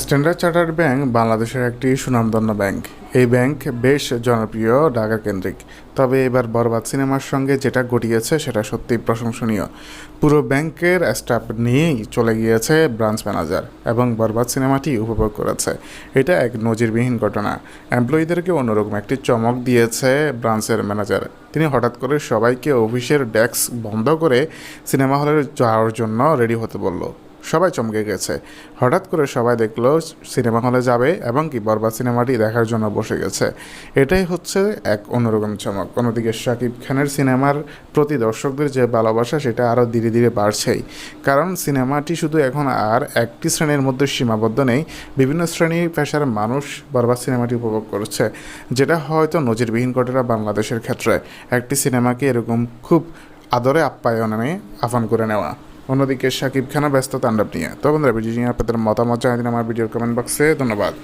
Standard chartered bank বাংলাদেশের একটি সুনামধন্য ব্যাংক। এই ব্যাংক বেশ জনপ্রিয় ঢাকা কেন্দ্রিক তবে এবার বরবাদ সিনেমার সঙ্গে যেটা ঘটিয়েছে সেটা সত্যিই প্রশংসনীয়। পুরো ব্যাংকের স্টাফ নিয়েই চলে গিয়েছে ব্রাঞ্চ ম্যানেজার এবং বরবাদ সিনেমাটি উপভোগ করেছে। এটা এক নজিরবিহীন ঘটনা। এমপ্লয়ীদেরকে অন্যরকম একটি চমক দিয়েছে ব্রাঞ্চের ম্যানেজার। তিনি হঠাৎ করে সবাইকে অফিসের ডেস্ক বন্ধ করে সিনেমা হলে যাওয়ার জন্য রেডি হতে বলল। সবাই চমকে গেছে। হঠাৎ করে সবাই দেখল সিনেমা হলে যাবে এবং কি বরবাদ সিনেমাটি দেখার জন্য বসে গেছে। এটাই হচ্ছে এক অন্যরকম চমক। অন্যদিকে শাকিব খানের সিনেমার প্রতি দর্শকদের যে ভালোবাসা, সেটা আরও ধীরে ধীরে বাড়ছেই। কারণ সিনেমাটি শুধু এখন আর একটি শ্রেণির মধ্যে সীমাবদ্ধ নেই, বিভিন্ন শ্রেণি পেশার মানুষ বরবাদ সিনেমাটি উপভোগ করছে, যেটা হয়তো নজিরবিহীন ঘটনা বাংলাদেশের ক্ষেত্রে। একটি সিনেমাকে এরকম খুব আদরে আপ্যায়নে আহ্বান করে নেওয়া। অন্যদিকে সাকিব খানা ব্যস্ত তাণ্ডব নিয়ে। তো বন্ধুরা ভিডিও নিয়ে আপনাদের মতামত জানিয়ে দিন আমার ভিডিওর কমেন্ট বক্সে ধন্যবাদ।